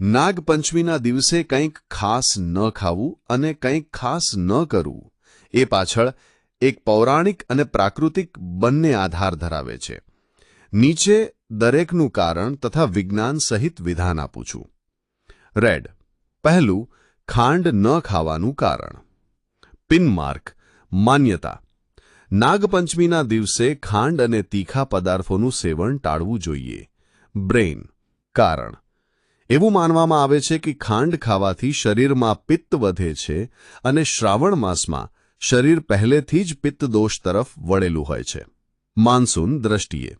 નાગપંચમીના દિવસે કંઈક ખાસ ન ખાવું અને કંઈક ખાસ ન કરવું. એ પાછળ એક પૌરાણિક અને પ્રાકૃતિક બંને આધાર ધરાવે છે. નીચે દરેકનું કારણ તથા વિજ્ઞાન સહિત વિધાન આપું છું. રેડ. પહેલું, ખાંડ ન ખાવાનું કારણ. પિનમાર્ક. માન્યતા. નાગપંચમીના દિવસે ખાંડ અને તીખા પદાર્થોનું સેવન ટાળવું જોઈએ. બ્રેઇન. કારણ. એવું માનવામાં આવે છે કે ખાંડ ખાવાથી શરીરમાં પિત્ત વધે છે અને શ્રાવણ માસમાં શરીર પહેલેથી જ પિત્ત દોષ તરફ વળેલું હોય છે. માનસૂન દ્રષ્ટિએ.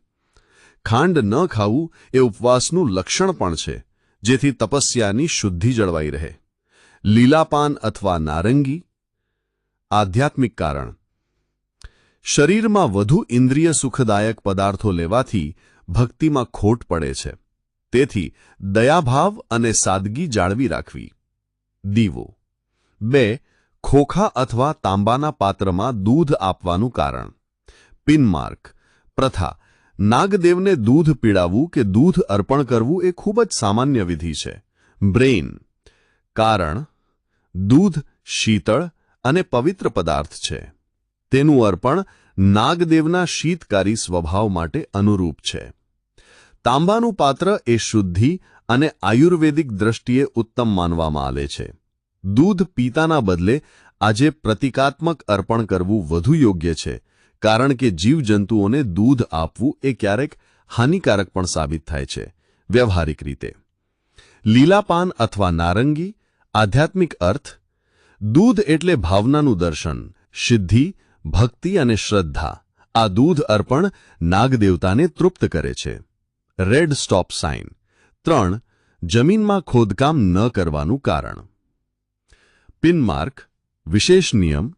ખાંડ ન ખાવું એ ઉપવાસનું લક્ષણ પણ છે, જેથી તપસ્યાની શુદ્ધિ જળવાઈ રહે. લીલાપાન અથવા નારંગી. આધ્યાત્મિક કારણ. શરીરમાં વધુ ઇન્દ્રિય સુખદાયક પદાર્થો લેવાથી ભક્તિમાં ખોટ પડે છે. તેથી દયાભાવ અને સાદગી જાળવી રાખવી. દીવો. બે, ખોખા અથવા તાંબાના પાત્રમાં દૂધ આપવાનું કારણ. પિનમાર્ક. પ્રથા, નાગદેવને દૂધ પીડાવવું કે દૂધ અર્પણ કરવું એ ખૂબ જ સામાન્ય વિધિ છે. બ્રેઇન. કારણ, દૂધ શીતળ અને પવિત્ર પદાર્થ છે. તેનું અર્પણ નાગદેવના શીતકારી સ્વભાવ માટે અનુરૂપ છે. તાંબાનું પાત્ર એ શુદ્ધિ અને આયુર્વેદિક દ્રષ્ટિએ ઉત્તમ માનવામાં આવે છે. દૂધ પીતાના બદલે આજે પ્રતિકાત્મક અર્પણ કરવું વધુ યોગ્ય છે, કારણ કે જીવજંતુઓને દૂધ આપવું એ ક્યારેક હાનિકારક પણ સાબિત થાય છે, વ્યવહારિક રીતે. લીલાપાન અથવા નારંગી, આધ્યાત્મિક અર્થ, દૂધ એટલે ભાવનાનું દર્શન, સિદ્ધિ, ભક્તિ અને શ્રદ્ધા. આ દૂધ અર્પણ નાગદેવતાને તૃપ્ત કરે છે. Red stop sign. ત્રણ, જમીનમાં ખોદકામ ન કરવાનું કારણ. પિનમાર્ક, વિશેષ નિયમ,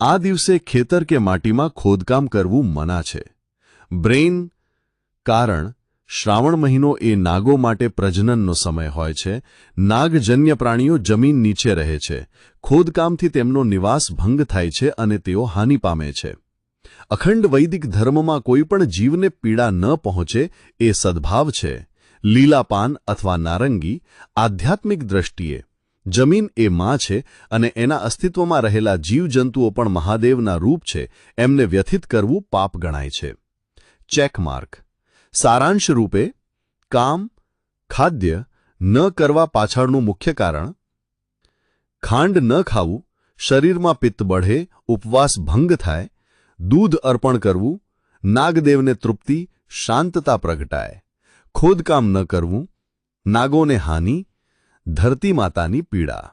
આ દિવસે ખેતર કે માટીમાં ખોદકામ કરવું મના છે. બ્રેઇન, કારણ, શ્રાવણ મહિનો એ નાગો માટે પ્રજનનનો સમય હોય છે. નાગજન્ય પ્રાણીઓ જમીન નીચે રહે છે. ખોદકામથી તેમનો નિવાસ ભંગ થાય છે અને તેઓ હાનિ પામે છે. અખંડ વૈદિક ધર્મમાં કોઈપણ જીવને પીડા ન પહોંચે એ સદભાવ છે. લીલાપાન અથવા નારંગી આધ્યાત્મિક દ્રષ્ટિએ. જમીન એ માં છે અને એના અસ્તિત્વમાં રહેલા જીવજંતુઓ પણ મહાદેવના રૂપ છે. એમને વ્યથિત કરવું પાપ ગણાય છે. ચેકમાર્ક. સારાંશ રૂપે, કામ, ખાદ્ય ન કરવા પાછળનું મુખ્ય કારણ, ખાંડ ન ખાવું, શરીરમાં પિત્ત બઢે, ઉપવાસ ભંગ થાય દૂધ અર્પણ કરવું, નાગદેવને તૃપ્તિ, શાંતતા પ્રગટાય. ખોદકામ ન કરવું, નાગોને હાનિ ધરતી માતાની પીડા.